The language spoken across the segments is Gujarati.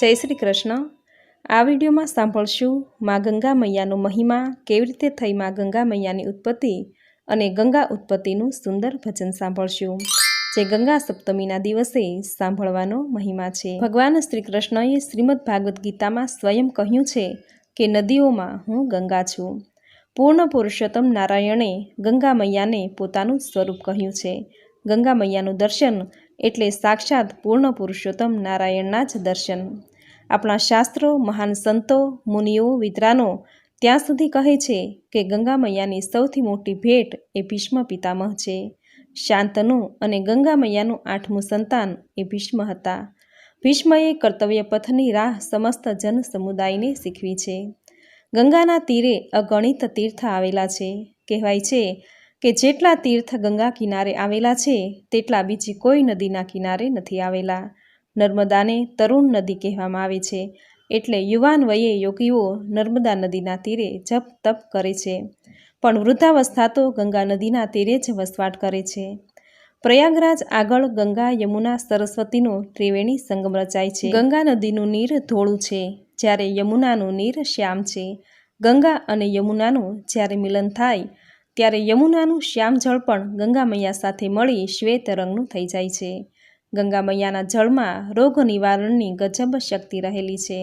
જય શ્રી કૃષ્ણ. આ વિડીયોમાં સાંભળશું મા ગંગા મૈયાનો મહિમા, કેવી રીતે થઈ મા ગંગા મૈયાની ઉત્પત્તિ અને ગંગા ઉત્પત્તિનું સુંદર ભજન સાંભળશું. જે ગંગા સપ્તમીના દિવસે સાંભળવાનો મહિમા છે. ભગવાન શ્રી કૃષ્ણએ શ્રીમદ ભાગવદ્ ગીતામાં સ્વયં કહ્યું છે કે, નદીઓમાં હું ગંગા છું. પૂર્ણ પુરુષોત્તમ નારાયણે ગંગા મૈયાને પોતાનું સ્વરૂપ કહ્યું છે. ગંગા મૈયાનું દર્શન એટલે સાક્ષાત પૂર્ણ પુરુષોત્તમ નારાયણના જ દર્શન. આપણા શાસ્ત્રો, મહાન સંતો, મુનિઓ, વિદ્વાનો ત્યાં સુધી કહે છે કે ગંગા મૈયાની સૌથી મોટી ભેટ એ ભીષ્મ પિતામહ છે. શાંતનુ અને ગંગા મૈયાનું આઠમું સંતાન એ ભીષ્મ હતા. ભીષ્મએ કર્તવ્ય પથની રાહ સમસ્ત જન સમુદાયને શીખવી છે. ગંગાના તીરે અગણિત તીર્થ આવેલા છે. કહેવાય છે કે જેટલા તીર્થ ગંગા કિનારે આવેલા છે, તેટલા બીજી કોઈ નદીના કિનારે નથી આવેલા. નર્મદાને તરુણ નદી કહેવામાં આવે છે. એટલે યુવાન વયે યોગીઓ નર્મદા નદીના તીરે જપ તપ કરે છે. પણ વૃદ્ધાવસ્થા તો ગંગા નદીના તીરે જ વસવાટ કરે છે. પ્રયાગરાજ આગળ ગંગા યમુના સરસ્વતીનો ત્રિવેણી સંગમ રચાય છે. ગંગા નદીનું નીર ધોળું છે, જ્યારે યમુનાનું નીર શ્યામ છે. ગંગા અને યમુનાનું જ્યારે મિલન થાય ત્યારે યમુનાનું શ્યામ જળ પણ ગંગા મૈયા સાથે મળી શ્વેત રંગનું થઈ જાય છે. ગંગા મૈયાના જળમાં રોગ નિવારણની ગજબ શક્તિ રહેલી છે.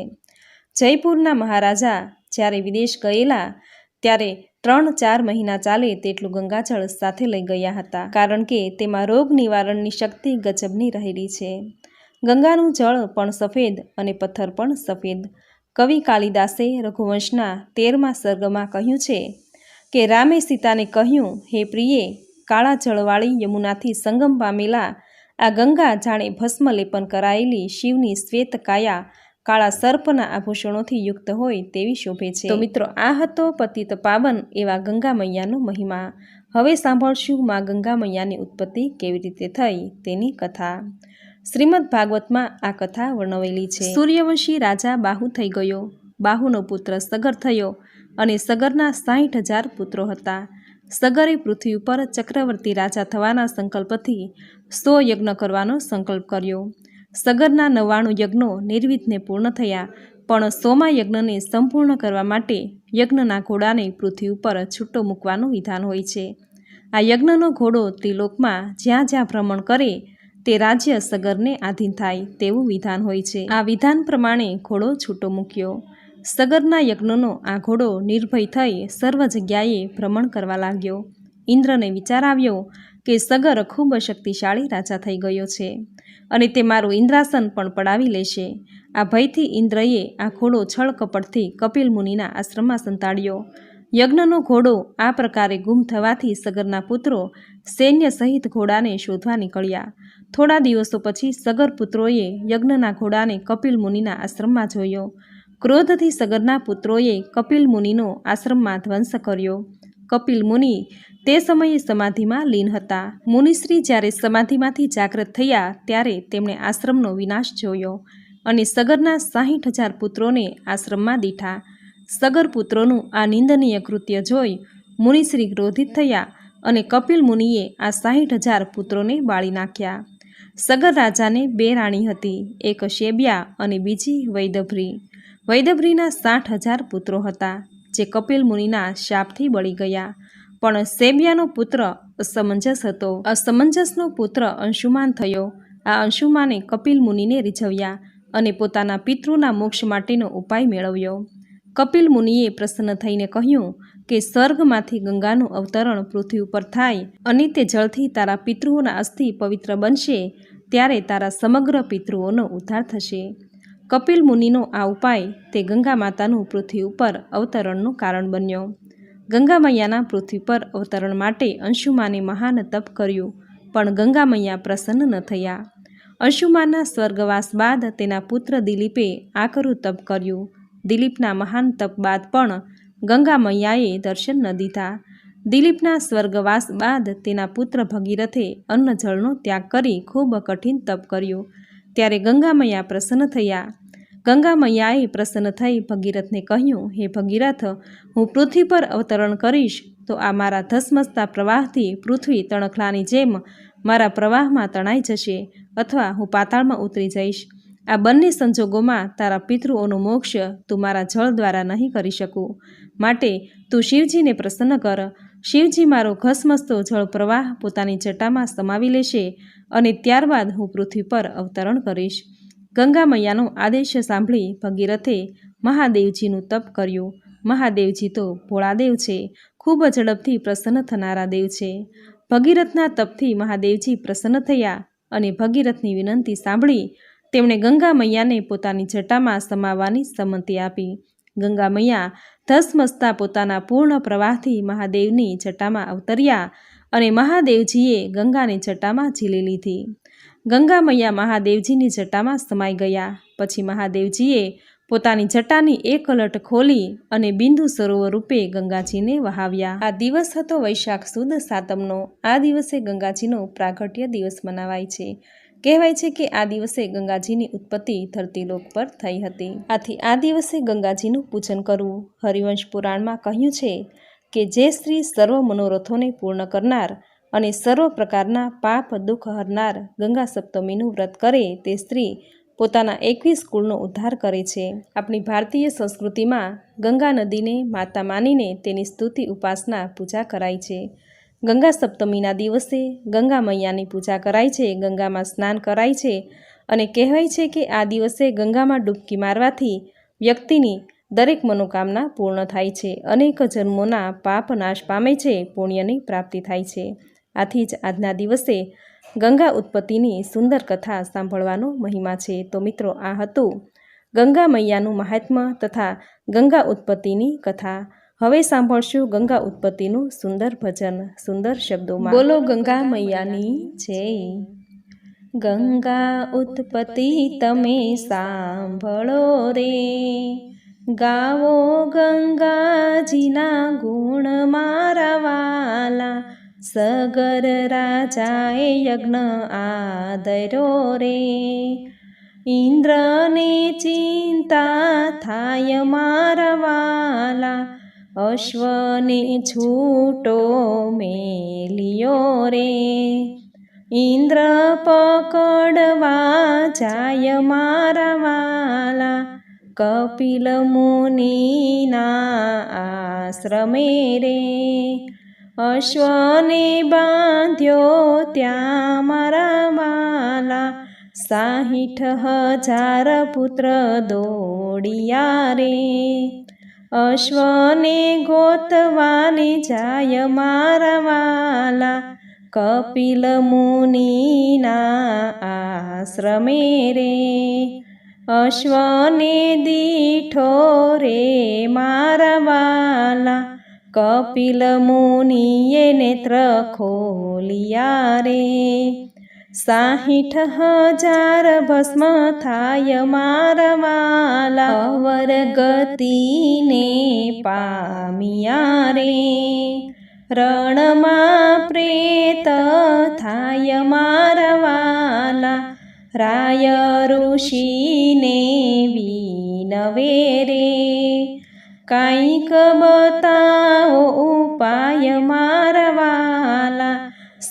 જયપુરના મહારાજા જ્યારે વિદેશ ગયેલા ત્યારે ત્રણ ચાર મહિના ચાલે તેટલું ગંગાજળ સાથે લઈ ગયા હતા. કારણ કે તેમાં રોગ નિવારણની શક્તિ ગજબની રહેલી છે. ગંગાનું જળ પણ સફેદ અને પથ્થર પણ સફેદ. કવિ કાલિદાસે રઘુવંશના તેરમા સર્ગમાં કહ્યું છે કે રામે સીતાને કહ્યું, હે પ્રિયે, કાળા જળવાળી યમુનાથી સંગમ પામેલા આ ગંગા જાણે ભસ્મ લેપન કરાયેલી શિવની શ્વેત કાયા કાળા સર્પના આભૂષણોથી યુક્ત હોય તેવી શોભે છે. તો મિત્રો, આ હતો પતિત પાવન એવા ગંગા મૈયાનો મહિમા. હવે સાંભળશું મા ગંગા મૈયાની ઉત્પત્તિ કેવી રીતે થઈ તેની કથા. શ્રીમદ ભાગવતમાં આ કથા વર્ણવેલી છે. સૂર્યવંશી રાજા બાહુ થઈ ગયો. બાહુનો પુત્ર સગર થયો. અને સગરના સાહીઠ હજાર પુત્રો હતા. સગરે પૃથ્વી ઉપર ચક્રવર્તી રાજા થવાના સંકલ્પથી સો યજ્ઞ કરવાનો સંકલ્પ કર્યો. સગરના નવ્વાણું યજ્ઞો નિર્વિધને પૂર્ણ થયા, પણ સોમા યજ્ઞને સંપૂર્ણ કરવા માટે યજ્ઞના ઘોડાને પૃથ્વી ઉપર છૂટો મૂકવાનું વિધાન હોય છે. આ યજ્ઞનો ઘોડો ત્રિલોકમાં જ્યાં જ્યાં ભ્રમણ કરે, તે રાજ્ય સગરને આધીન થાય તેવું વિધાન હોય છે. આ વિધાન પ્રમાણે ઘોડો છૂટો મૂક્યો. સગરના યજ્ઞનો આ ઘોડો નિર્ભય થઈ સર્વ જગ્યાએ ભ્રમણ કરવા લાગ્યો. ઇન્દ્રને વિચાર આવ્યો કે સગર ખૂબ શક્તિશાળી રાજા થઈ ગયો છે અને તે મારું ઇન્દ્રાસન પણ પડાવી લેશે. આ ભયથી ઇન્દ્રએ આ ઘોડો છળ કપટથી કપિલ મુનિના આશ્રમમાં સંતાડ્યો. યજ્ઞનો ઘોડો આ પ્રકારે ગુમ થવાથી સગરના પુત્રો સૈન્ય સહિત ઘોડાને શોધવા નીકળ્યા. થોડા દિવસો પછી સગર પુત્રોએ યજ્ઞના ઘોડાને કપિલ મુનિના આશ્રમમાં જોયો. ક્રોધથી સગરના પુત્રોએ કપિલ મુનિનો આશ્રમમાં ધ્વંસ કર્યો. કપિલ મુનિ તે સમયે સમાધિમાં લીન હતા. મુનિશ્રી જ્યારે સમાધિમાંથી જાગૃત થયા ત્યારે તેમણે આશ્રમનો વિનાશ જોયો અને સગરના સાહીઠ હજાર પુત્રોને આશ્રમમાં દીઠા. સગર પુત્રોનું આ નિંદનીય કૃત્ય જોઈ મુનિશ્રી ક્રોધિત થયા અને કપિલ મુનિએ આ સાહીઠ હજાર પુત્રોને બાળી નાખ્યા. સગર રાજાને બે રાણી હતી, એક શેબ્યા અને બીજી વૈદભ્રી. વૈદભ્રીના સાઠ હજાર પુત્રો હતા, જે કપિલ મુનિના શાપથી બળી ગયા. પણ સેબિયાનો પુત્ર અસમંજસ હતો. અસમંજસનો પુત્ર અંશુમાન થયો. આ અંશુમાને કપિલ મુનિને રીઝવ્યા અને પોતાના પિતૃના મોક્ષ માટેનો ઉપાય મેળવ્યો. કપિલ મુનિએ પ્રસન્ન થઈને કહ્યું કે, સ્વર્ગમાંથી ગંગાનું અવતરણ પૃથ્વી ઉપર થાય અને તે જળથી તારા પિતૃઓના અસ્થિ પવિત્ર બનશે, ત્યારે તારા સમગ્ર પિતૃઓનો ઉદ્ધાર થશે. કપિલ મુનિનો આ ઉપાય તે ગંગા માતાનું પૃથ્વી ઉપર અવતરણનું કારણ બન્યો. ગંગા મૈયાના પૃથ્વી પર અવતરણ માટે અંશુમાને મહાન તપ કર્યું, પણ ગંગા મૈયા પ્રસન્ન ન થયા. અંશુમાના સ્વર્ગવાસ બાદ તેના પુત્ર દિલીપે આકરું તપ કર્યું. દિલીપના મહાન તપ બાદ પણ ગંગા મૈયાએ દર્શન ન દીધા. દિલીપના સ્વર્ગવાસ બાદ તેના પુત્ર ભગીરથે અન્ન જળનો ત્યાગ કરી ખૂબ કઠિન તપ કર્યું. ત્યારે ગંગા મૈયા પ્રસન્ન થયા. ગંગા મૈયાએ પ્રસન્ન થઈ ભગીરથને કહ્યું, હે ભગીરથ, હું પૃથ્વી પર અવતરણ કરીશ, તો આ મારા ધસમસતા પ્રવાહથી પૃથ્વી તણખલાની જેમ મારા પ્રવાહમાં તણાઈ જશે, અથવા હું પાતાળમાં ઉતરી જઈશ. આ બંને સંજોગોમાં તારા પિતૃઓનું મોક્ષ તું મારા જળ દ્વારા નહીં કરી શકું. માટે તું શિવજીને પ્રસન્ન કર શિવજી મારો ઘસમસતો જળ પ્રવાહ પોતાની જટામાં સમાવી લેશે અને ત્યારબાદ હું પૃથ્વી પર અવતરણ કરીશ. ગંગા મૈયાનો આદેશ સાંભળી ભગીરથે મહાદેવજીનું તપ કર્યું. મહાદેવજી તો ભોળાદેવ છે, ખૂબ ઝડપથી પ્રસન્ન થનારા દેવ છે. ભગીરથના તપથી મહાદેવજી પ્રસન્ન થયા અને ભગીરથની વિનંતી સાંભળી તેમણે ગંગા મૈયાને પોતાની જટામાં સમાવવાની સંમતિ આપી. ગંગા મૈયા ધસમસતા પોતાના પૂર્ણ પ્રવાહથી મહાદેવની જટામાં અવતર્યા અને મહાદેવજીએ ગંગાની જટામાં ઝીલી લીધી. ગંગા મૈયા મહાદેવજીની જટામાં સમાઈ ગયા. પછી મહાદેવજીએ પોતાની જટાની એક અલટ ખોલી અને બિંદુ સરોવર રૂપે ગંગાજીને વહાવ્યા. આ દિવસ હતો વૈશાખ સુદ સાતમનો. આ દિવસે ગંગાજીનો પ્રાગટ્ય દિવસ મનાવાય છે. કહેવાય છે કે આ દિવસે ગંગાજીની ઉત્પત્તિ ધરતીલોક પર થઈ હતી. આથી આ દિવસે ગંગાજીનું પૂજન કરવું. હરિવંશ પુરાણમાં કહ્યું છે કે જે સ્ત્રી સર્વ મનોરથોને પૂર્ણ કરનાર અને સર્વ પ્રકારના પાપ દુઃખ હરનાર ગંગા સપ્તમીનું વ્રત કરે તે સ્ત્રી પોતાના એકવીસ કુળનો ઉદ્ધાર કરે છે. આપણી ભારતીય સંસ્કૃતિમાં ગંગા નદીને માતા માનીને તેની સ્તુતિ ઉપાસના પૂજા કરાય છે. ગંગા સપ્તમીના દિવસે ગંગા મૈયાની પૂજા કરાય છે, ગંગામાં સ્નાન કરાય છે અને કહેવાય છે કે આ દિવસે ગંગામાં ડૂબકી મારવાથી વ્યક્તિની દરેક મનોકામના પૂર્ણ થાય છે. અનેક જન્મોના પાપ નાશ પામે છે, પુણ્યની પ્રાપ્તિ થાય છે. આથી જ આજના દિવસે ગંગા ઉત્પત્તિની સુંદર કથા સાંભળવાનો મહિમા છે. તો મિત્રો, આ હતું ગંગા મૈયાનું મહાત્મ્ય તથા ગંગા ઉત્પત્તિની કથા. હવે સાંભળશું ગંગા ઉત્પત્તિનું સુંદર ભજન, સુંદર શબ્દોમાં. બોલો ગંગા મૈયાની જય. ગંગા ઉત્પત્તિ તમે સાંભળો રે. ગાવો ગંગાજીના ગુણ મારા વાલા. સગર રાજાએ યજ્ઞ આદરો રે. ઇન્દ્રને ચિંતા થાય મારા વાલા. અશ્વને છૂટો મેલિયો રે. ઇન્દ્ર પકડવા જાય મારા વાલા. કપિલ મુનિના આશ્રમે રે. અશ્વને બાંધ્યો ત્યાં મારા વાલા. સાહીઠ હજાર પુત્ર દોડિયા રે. અશ્વને ગોતવાને જાય મારા વાલા. કપિલ મુનિના આશ્રમે રે. અશ્વને દીઠો રે મારા કપિલ મુનિએ નેત્ર ખોલિયા રે. સાહીઠ હજાર ભસ્મ થાય મારવાલા અવર ગતિને પામિયા રે રણમાં પ્રેત થાય મારવાલા રાય ઋષિને વિનવે રે કાંઈક બતાવો ઉપાય મારા વાલા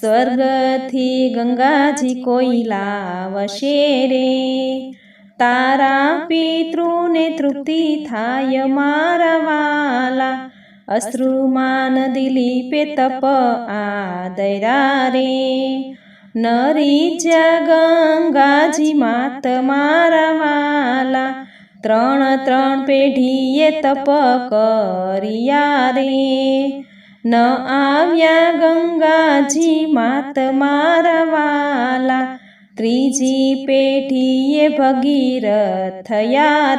સ્વર્ગથી ગંગાજી કોઈ લાવશે રે? તારા પિતૃને તૃપ્તિ થાય મારા વાલા. અશ્રુમાન દિલીપે તપ આદરા રે. નરી જ્યાં ગંગાજી માત મારા વાલા. ત્રણ ત્રણ પેઢીએ તપ કરિયા રે. ન આવ્યા ગંગાજી માત મારા વાલા. ત્રીજી પેઢીએ ભગીરથ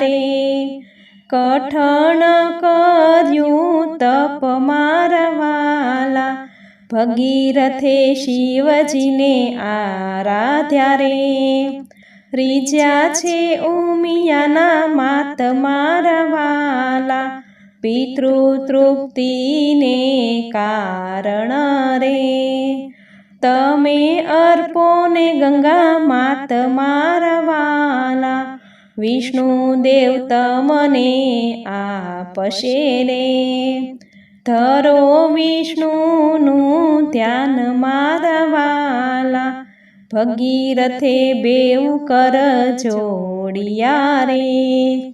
રે. કઠણ કર્યું તપ મારા વાલા. ભગીરથે શિવજીને આરાધ્યા રે. રીજ્યા છે ઉમિયાના માત મારા વાલા પિતૃ તૃપ્તિને કારણ રે તમે અર્પો ને ગંગા માત મારવાલા. વિષ્ણુ દેવ તમને આપશે રે. ધરો વિષ્ણુનું ધ્યાન મારવાલા. ભગીરથે બેવ કર જોડિયા રે.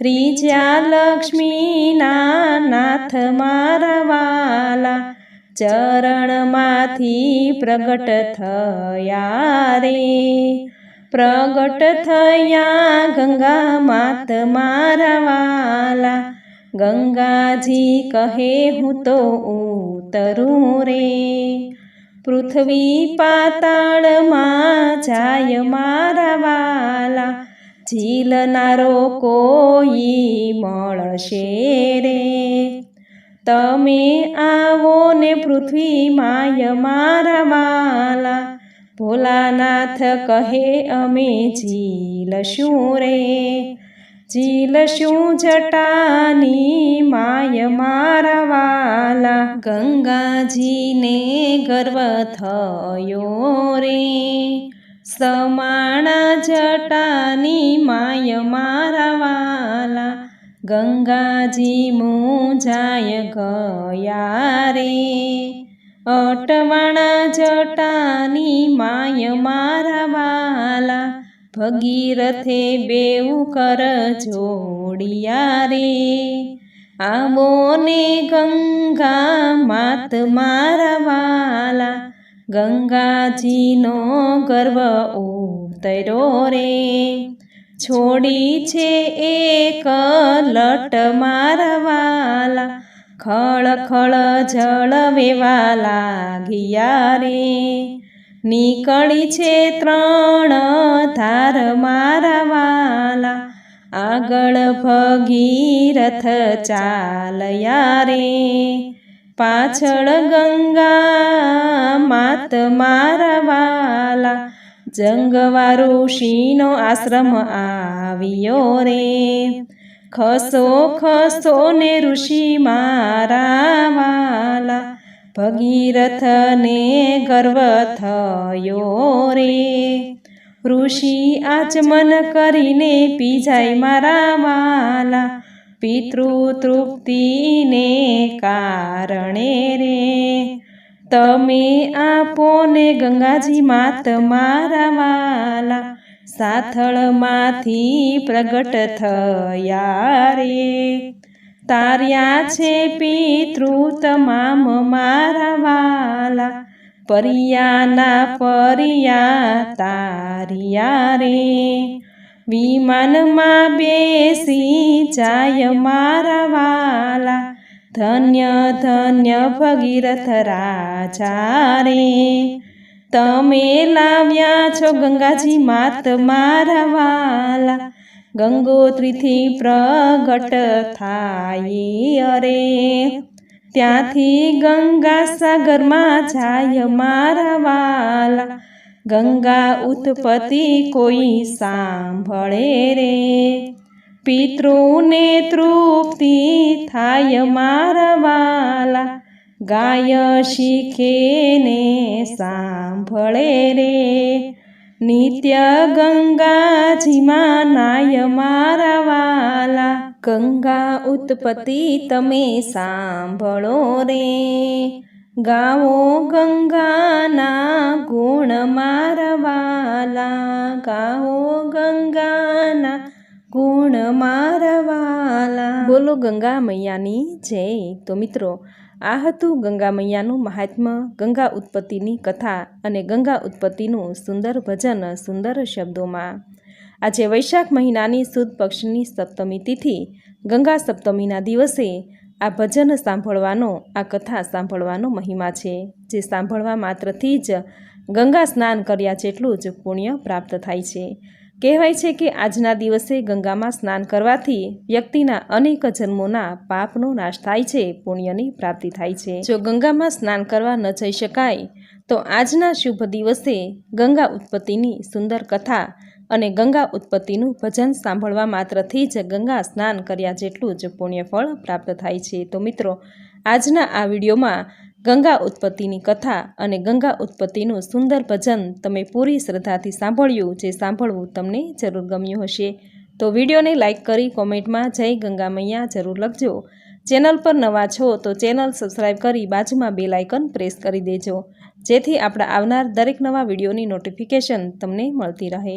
રીજ્યા લક્ષ્મીના નાથ મારા વાલા, ચરણમાંથી પ્રગટ થયા રે. પ્રગટ થયા ગંગા માત મારા વાલા, ગંગાજી કહે હું તો ઉતરું રે. પૃથ્વી પાતાળમાં જાય મારા વાલા ઝીલનારો કોઈ મળશે રે તમે આવો ને પૃથ્વી માય મારા વાલા ભોલાનાથ કહે અમે ઝીલશું રે? ઝીલશું જટાની માય મારા વાલા, ગંગાજીને ગર્વ થયો રે? સમાણા જટાની માય મારા વાલા. ગંગાજી મુંજાય ગયા રે. અટવાણા જટાની માય મારા વાલા. ભગીરથે બેઉ કર જોડિયા રે. આવો ને ગંગા માત મારા વાલા. ગંગાજીનો ગર્વ ઉતર્યો રે. છોડી છે એક લટ મારવાલા ખળ ખળ જળ વેવા લાગ્યા રે. નીકળી છે ત્રણ ધાર મારવાલા, આગળ ભગીરથ ચાલયા રે. પાછળ ગંગા, માત મારા વાલા. જંગવા ઋષિનો આશ્રમ આવ્યો રે. ખસો ખસો ને ઋષિ મારા વાલા. ભગીરથને ગર્વ થયો રે. ઋષિ આચમન કરીને પીજાય મારા વાલા. પિતૃ તૃપ્તિને કારણે રે. તમે આપો ને ગંગાજી માત મારા વાલા, સાથળમાંથી પ્રગટ થયા રે. તાર્યા છે પિતૃ તમામ મારા વાલા, પરિયાના પરિયા તારિયા રે. વિમાનમાં બેસી જાય મારા વાલા ધન્ય ધન્ય ભગીરથ રાજા રે તમે લાવ્યા છો ગંગાજી માત મારા વાલા ગંગોત્રીથી પ્રગટ થાય અરે. ત્યાંથી ગંગા સાગરમાં જાય મારા વાલા ગંગા ઉત્પત્તિ કોઈ સાંભળે રે. પિતૃને તૃપ્તિ થાય મારવાલા ગાય શીખે ને સાંભળે રે. નિત્ય ગંગાજીમાં નાય મારવાલા ગંગા ઉત્પત્તિ તમે સાંભળો રે. ગાવો ગંગાના ગુણ મારવાલા. ગાવો ગંગાના ગુણ મારવાલા. બોલો ગંગા મૈયાની જય. તો મિત્રો, આ હતું ગંગા મૈયાનું મહાત્મ્ય ગંગા ઉત્પત્તિની કથા અને ગંગા ઉત્પત્તિનું સુંદર ભજન સુંદર શબ્દોમાં. આજે વૈશાખ મહિનાની સુદ પક્ષની સપ્તમી તિથિ ગંગા સપ્તમીના દિવસે આ ભજન સાંભળવાનો, આ કથા સાંભળવાનો મહિમા છે, જે સાંભળવા માત્રથી જ ગંગા સ્નાન કર્યા જેટલું જ પુણ્ય પ્રાપ્ત થાય છે. કહેવાય છે કે આજના દિવસે ગંગામાં સ્નાન કરવાથી વ્યક્તિના અનેક જન્મોના પાપનો નાશ થાય છે, પુણ્યની પ્રાપ્તિ થાય છે. જો ગંગામાં સ્નાન કરવા ન જઈ શકાય, તો આજના શુભ દિવસે ગંગા ઉત્પત્તિની સુંદર કથા અને ગંગા ઉત્પત્તિનું ભજન સાંભળવા માત્રથી જ ગંગા સ્નાન કર્યા જેટલું જ પુણ્યફળ પ્રાપ્ત થાય છે. તો મિત્રો, આજના આ વિડીયોમાં ગંગા ઉત્પત્તિની કથા અને ગંગા ઉત્પત્તિનું સુંદર ભજન તમે પૂરી શ્રદ્ધાથી સાંભળ્યું જે સાંભળવું તમને જરૂર ગમ્યું હશે. તો વિડીયોને લાઇક કરી કોમેન્ટમાં જય ગંગા મૈયા જરૂર લખજો. ચેનલ પર નવા છો તો ચેનલ સબસ્ક્રાઈબ કરી બાજુમાં બે લાઇકન પ્રેસ કરી દેજો. જેથી આપણા આવનાર દરેક નવા વિડીયોની નોટિફિકેશન તમને મળતી રહે.